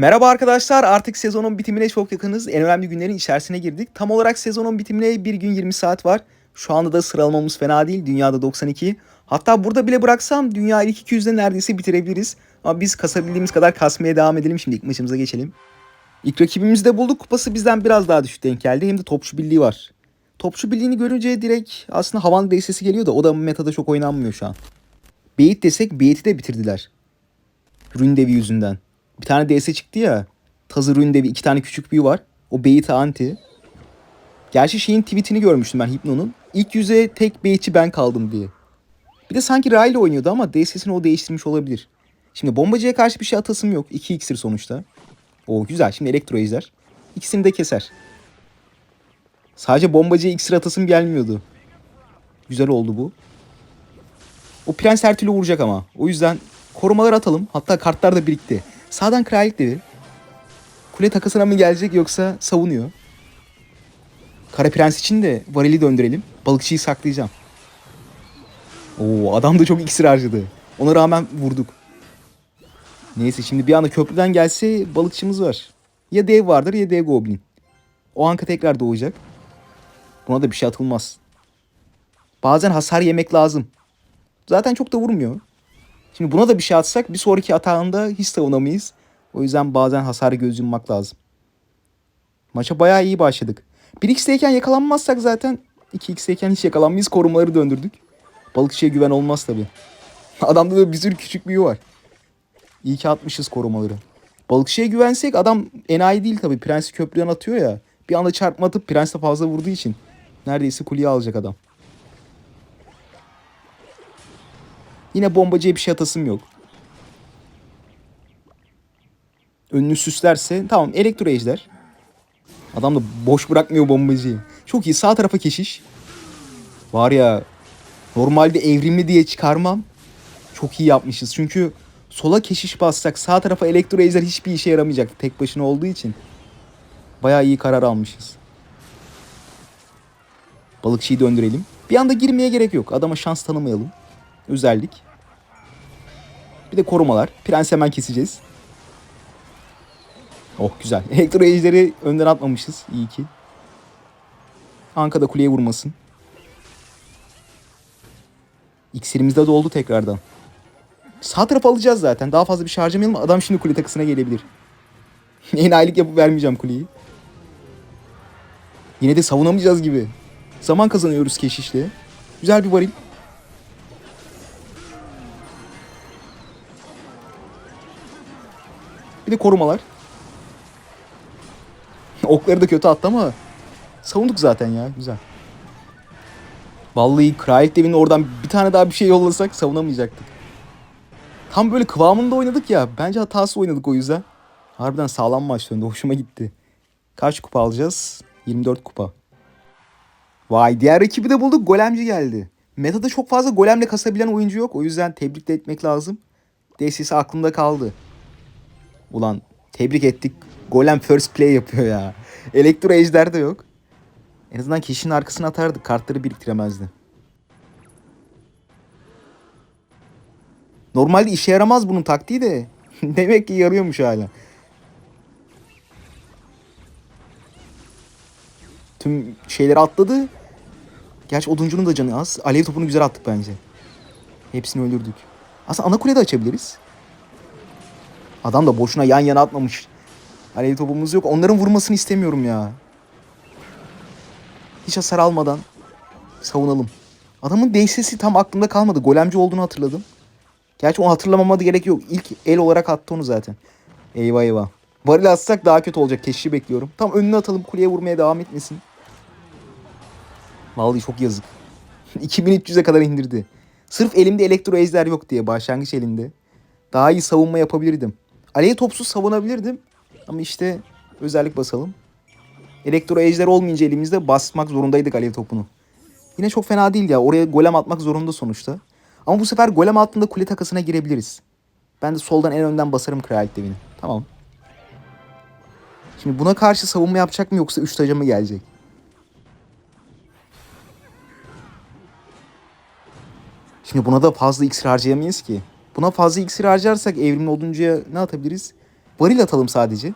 Merhaba arkadaşlar artık sezonun bitimine çok yakınız. En önemli günlerin içerisine girdik. Tam olarak sezonun bitimine bir gün 20 saat var. Şu anda da sıralamamız fena değil. Dünyada 92. Hatta burada bile bıraksam dünya ilk 200'de neredeyse bitirebiliriz. Ama biz kasabildiğimiz kadar kasmaya devam edelim. Şimdi ilk maçımıza geçelim. İlk rakibimizi de bulduk. Kupası bizden biraz daha düşük denk geldi. Hem de topçu birliği var. Topçu birliğini görünce direkt aslında havan sesi geliyor da o da metada çok oynanmıyor şu an. Beyit desek Beyit'i de bitirdiler. Rune Devi yüzünden. Bir tane DS çıktı ya. Tazı Rune Devi iki tane küçük büyü var. O Beyit'e anti. Gerçi şeyin tweetini görmüştüm ben Hypno'nun. İlk yüze tek Beyit'çi ben kaldım diye. Bir de sanki Ray oynuyordu ama DS'sini o değiştirmiş olabilir. Şimdi bombacıya karşı bir şey atasım yok. 2 iksir sonuçta. O güzel. Şimdi elektro ejder. İkisini de keser. Sadece bombacıya iksir atasım gelmiyordu. Güzel oldu bu. O prens her türlü vuracak ama. O yüzden korumalar atalım. Hatta kartlar da birikti. Sağdan kraliyet devi. Kule takasına mı gelecek yoksa savunuyor. Kara prens için de varili döndürelim. Balıkçıyı saklayacağım. Oo adam da çok iksir harcadı. Ona rağmen vurduk. Neyse şimdi bir anda köprüden gelse balıkçımız var. Ya dev vardır ya dev goblin. O anka tekrar doğacak. Buna da bir şey atılmaz. Bazen hasar yemek lazım. Zaten çok da vurmuyor. Şimdi buna da bir şey atsak bir sonraki atağında hiç savunamayız. O yüzden bazen hasar göz yummak lazım. Maça bayağı iyi başladık. 1x'teyken yakalanmazsak zaten 2x'teyken hiç yakalanmayız. Korumaları döndürdük. Balıkçıya güven olmaz tabi. Adamda da bir sürü küçük büyü var. İyi ki atmışız korumaları. Balıkçıya güvensek adam enayi değil tabi. Prensi köprüden atıyor ya. Bir anda çarpma atıp prens de fazla vurduğu için. Neredeyse kuleyi alacak adam. Yine bombacıya bir şey atasım yok. Önünü süslerse tamam elektro ejder. Adam da boş bırakmıyor bombacıyı. Çok iyi sağ tarafa keşiş. Var ya normalde evrimli diye çıkarmam. Çok iyi yapmışız çünkü sola keşiş bassak sağ tarafa elektro ejder hiçbir işe yaramayacak tek başına olduğu için. Bayağı iyi karar almışız. Balıkçıyı döndürelim. Bir anda girmeye gerek yok. Adama şans tanımayalım. Özellik. Bir de korumalar. Prens hemen keseceğiz. Oh güzel. Elektro ejderi önden atmamışız. İyi ki. Anka da kuleye vurmasın. İksirimiz de doldu tekrardan. Sağ taraf alacağız zaten. Daha fazla bir şey harcamayalım. Adam şimdi kule takısına gelebilir. Enayilik yapıp vermeyeceğim kuleyi. Yine de savunamayacağız gibi. Zaman kazanıyoruz keşişle. Güzel bir varil. Bir de korumalar. Okları da kötü attı ama savunduk zaten ya. Güzel. Vallahi Kraliyet Devi'nin oradan bir tane daha bir şey yollasak savunamayacaktık. Tam böyle kıvamında oynadık ya. Bence hatası oynadık o yüzden. Harbiden sağlam maç döndü. Hoşuma gitti. Kaç kupa alacağız? 24 kupa. Vay diğer rakibi de bulduk. Golemci geldi. Meta'da çok fazla golemle kasabilen oyuncu yok. O yüzden tebrik de etmek lazım. DS'si aklımda kaldı. Ulan tebrik ettik. Golem first play yapıyor ya. Elektro ejder de yok. En azından kişinin arkasına atardık. Kartları biriktiremezdi. Normalde işe yaramaz bunun taktiği de. Demek ki yarıyormuş hala. Tüm şeyleri atladı. Gerçi oduncunun da canı az. Alev topunu güzel attık bence. Hepsini öldürdük. Aslında ana kule de açabiliriz. Adam da boşuna yan yana atmamış. Alev topumuz yok. Onların vurmasını istemiyorum ya. Hiç hasar almadan savunalım. Adamın DS'si tam aklımda kalmadı. Golemci olduğunu hatırladım. Gerçi onu hatırlamama da gerek yok. İlk el olarak attı onu zaten. Eyvah eyvah. Varil atsak daha kötü olacak. Keşişi bekliyorum. Tam önüne atalım. Kuleye vurmaya devam etmesin. Vallahi çok yazık. 2300'e kadar indirdi. Sırf elimde elektro ejder yok diye başlangıç elinde. Daha iyi savunma yapabilirdim. Alev topsuz savunabilirdim. Ama işte özellik basalım. Elektro ejder olmayınca elimizde basmak zorundaydık alev topunu. Yine çok fena değil ya. Oraya golem atmak zorunda sonuçta. Ama bu sefer golem altında kule takasına girebiliriz. Ben de soldan en önden basarım kraliyet devini. Tamam. Şimdi buna karşı savunma yapacak mı yoksa 3 taca mı gelecek? Şimdi buna da fazla iksir harcayamayız ki. Buna fazla iksir harcarsak evrimli oduncuya ne atabiliriz? Varil atalım sadece.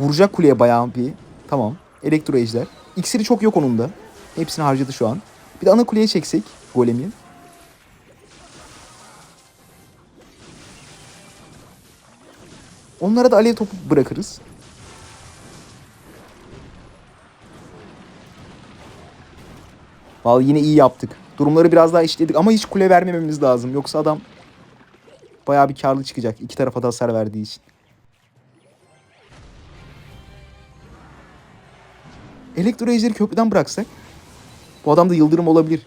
Vuracak kuleye bayağı bir. Tamam. Elektro ejder. İksiri çok yok onun da. Hepsini harcadı şu an. Bir de ana kuleye çeksek golemi. Onlara da alev topu bırakırız. Vallahi yine iyi yaptık. Durumları biraz daha işledik ama hiç kule vermememiz lazım. Yoksa adam bayağı bir karlı çıkacak. İki tarafa da hasar verdiği için. Elektro ejderi köprüden bıraksak bu adam da yıldırım olabilir.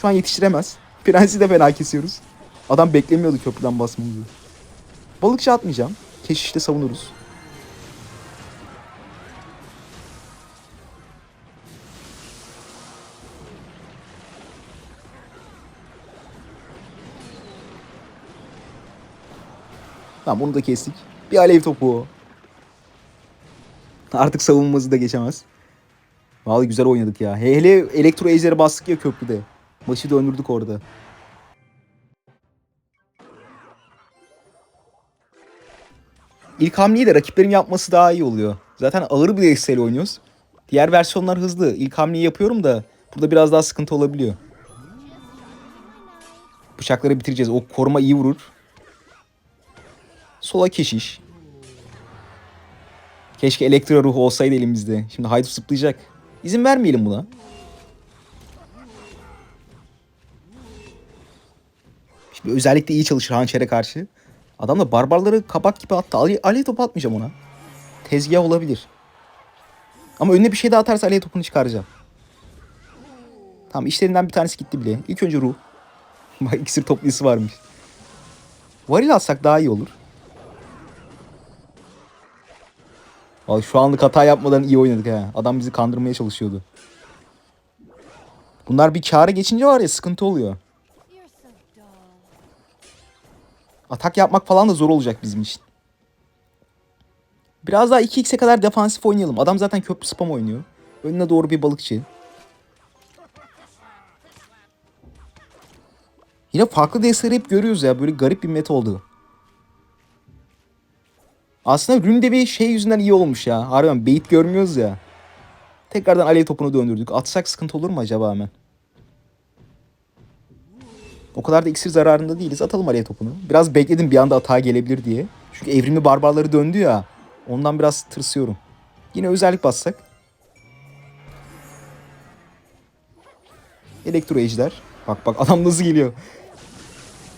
Şu an yetiştiremez. Prensi de fena kesiyoruz. Adam beklemiyordu köprüden basmamızı. Balıkçı atmayacağım. Keşişte savunuruz. Tamam bunu da kestik. Bir alev topu. Artık savunmamızı da geçemez. Vallahi güzel oynadık ya. Hele elektro ejderi bastık ya köprüde. Maçı döndürdük orada. İlk hamleyi de rakiplerin yapması daha iyi oluyor. Zaten ağır bir desteğiyle oynuyoruz. Diğer versiyonlar hızlı. İlk hamleyi yapıyorum da burada biraz daha sıkıntı olabiliyor. Bıçakları bitireceğiz. O koruma iyi vurur. Sola keşiş. Keşke elektro ruhu olsaydı elimizde. Şimdi haydut zıplayacak. İzin vermeyelim buna. Şimdi özellikle iyi çalışır hançere karşı. Adam da barbarları kabak gibi attı. Ale alev topu atmayacağım ona. Tezgah olabilir. Ama önüne bir şey daha atarsa alev topunu çıkaracağım. Tamam işlerinden bir tanesi gitti bile. İlk önce ruh. Bak iksir toplayısı varmış. Varil atsak daha iyi olur. Vallahi şu anlık hata yapmadan iyi oynadık ha. Adam bizi kandırmaya çalışıyordu. Bunlar bir kâra geçince var ya sıkıntı oluyor. Atak yapmak falan da zor olacak bizim için. Biraz daha 2x'e kadar defansif oynayalım. Adam zaten köprü spam oynuyor. Önüne doğru bir balıkçı. Yine farklı desteleri hep görüyoruz ya. Böyle garip bir meta oldu. Aslında Rune bir şey yüzünden iyi olmuş ya. Harbiden bait görmüyoruz ya. Tekrardan alev topunu döndürdük. Atsak sıkıntı olur mu acaba hemen? O kadar da iksir zararında değiliz. Atalım alev topunu. Biraz bekledim bir anda atağa gelebilir diye. Çünkü evrimli barbarları döndü ya. Ondan biraz tırsıyorum. Yine özellik bassak. Elektro ejder. Bak bak adam nasıl geliyor.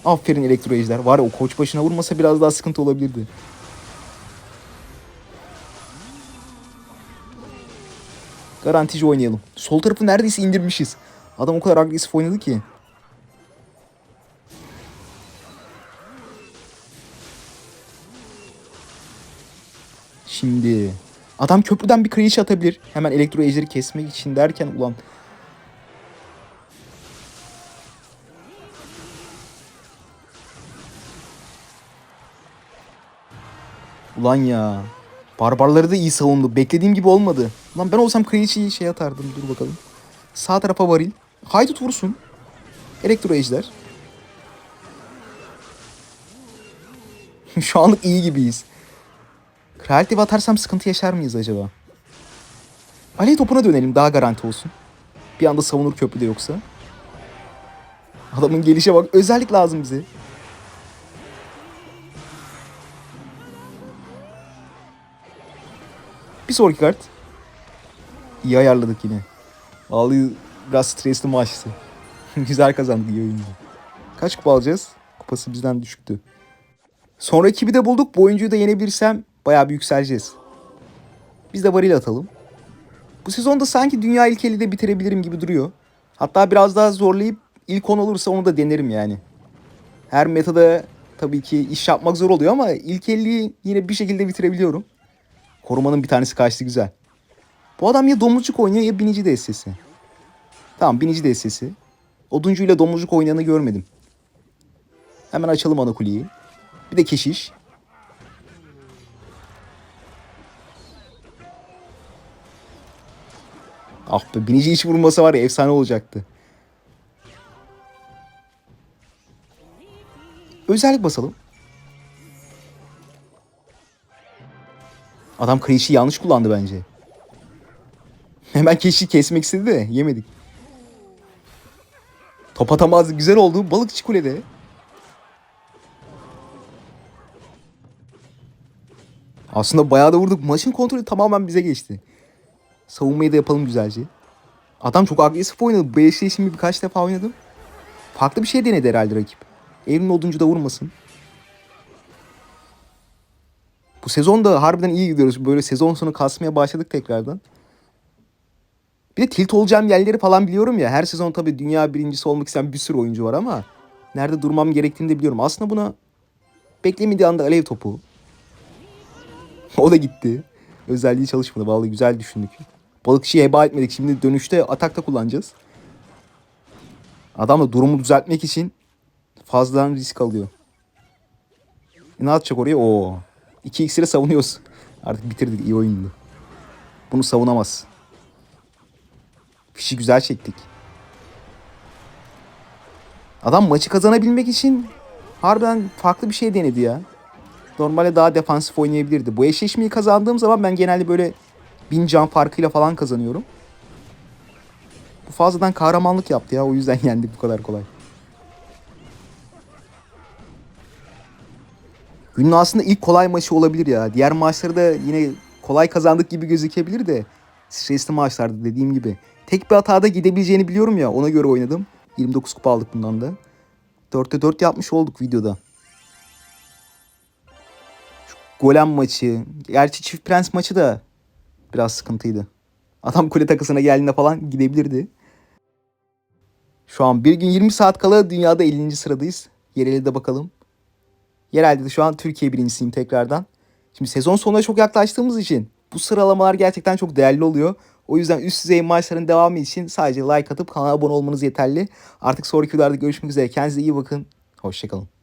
Aferin elektro ejder. Var ya o koç başına vurmasa biraz daha sıkıntı olabilirdi. Garantici oynayalım. Sol tarafı neredeyse indirmişiz. Adam o kadar agresif oynadı ki. Şimdi adam köprüden bir kraliçe atabilir. Hemen elektro ejderi kesmek için derken ulan Ulan ya. Barbarları da iyi savundu. Beklediğim gibi olmadı. Ulan ben olsam kraliçeyi şey atardım. Dur bakalım. Sağ tarafa varil. Haydut vursun. Elektro ejder. Şu anlık iyi gibiyiz. Kraliçe atarsam sıkıntı yaşar mıyız acaba? Alev topuna dönelim daha garanti olsun. Bir anda savunur köprüde yoksa. Adamın gelişe bak. Özellik lazım bize. Bir sonraki kart. İyi ayarladık yine. Vallahi biraz stresli maçtı. Güzel kazandık iyi oyuncu. Kaç kupa alacağız? Kupası bizden düşüktü. Sonraki bir de bulduk. Bu oyuncuyu da yenebilirsem bayağı bir yükseleceğiz. Biz de varil atalım. Bu sezonda sanki dünya ilkeli de bitirebilirim gibi duruyor. Hatta biraz daha zorlayıp ilk 10 olursa onu da denerim yani. Her metada tabii ki iş yapmak zor oluyor ama ilk 50'yi yine bir şekilde bitirebiliyorum. Korumanın bir tanesi kaçtı güzel. Bu adam ya domuzcuk oynuyor ya binici destesi. Tamam binici destesi. Oduncuyla domuzcuk oynayanı görmedim. Hemen açalım ana kuleyi. Bir de keşiş. Ah be binici hiç vurmasa var ya efsane olacaktı. Özellik basalım. Adam kayışı yanlış kullandı bence. Hemen keşi kesmek istedi de yemedik. Top atamazdı. Güzel oldu. Balıkçı kulede. Aslında bayağı da vurduk. Maçın kontrolü tamamen bize geçti. Savunmayı da yapalım güzelce. Adam çok agresif oynadı. Bu şimdi birkaç defa oynadım. Farklı bir şey denedi herhalde rakip. Evrim oduncu da vurmasın. Bu sezon da harbiden iyi gidiyoruz. Böyle sezon sonu kasmaya başladık tekrardan. Bir de tilt olacağım yerleri falan biliyorum ya. Her sezon tabii dünya birincisi olmak isteyen bir sürü oyuncu var ama nerede durmam gerektiğini de biliyorum. Aslında buna beklemediği anda alev topu. o da gitti. Özelliği çalışmadı. Vallahi güzel düşündük. Balıkçıyı heba etmedik. Şimdi dönüşte atakta kullanacağız. Adam da durumu düzeltmek için fazladan risk alıyor. E ne atacak oraya? Oo. 2 iksiri savunuyoruz. Artık bitirdik. iyi oyundu. Bunu savunamaz. Fişi güzel çektik. Adam maçı kazanabilmek için harbiden farklı bir şey denedi ya. Normalde daha defansif oynayabilirdi. Bu eşleşmeyi kazandığım zaman ben genelde böyle bin can farkıyla falan kazanıyorum. Bu fazladan kahramanlık yaptı ya. O yüzden yendik bu kadar kolay. Günün aslında ilk kolay maçı olabilir ya. Diğer maçları da yine kolay kazandık gibi gözükebilir de. Stresli maçlardı dediğim gibi. Tek bir hatada gidebileceğini biliyorum ya. Ona göre oynadım. 29 kupa aldık bundan da. 4'te 4 yapmış olduk videoda. Şu golem maçı. Gerçi çift prens maçı da biraz sıkıntıydı. Adam kule takısına geldiğinde falan gidebilirdi. Şu an bir gün 20 saat kala dünyada 50. sıradayız. Yerele de bakalım. Yerelde de şu an Türkiye birincisiyim tekrardan. Şimdi sezon sonuna çok yaklaştığımız için bu sıralamalar gerçekten çok değerli oluyor. O yüzden üst düzey maçların devamı için sadece like atıp kanala abone olmanız yeterli. Artık sonraki videolarda görüşmek üzere. Kendinize iyi bakın. Hoşçakalın.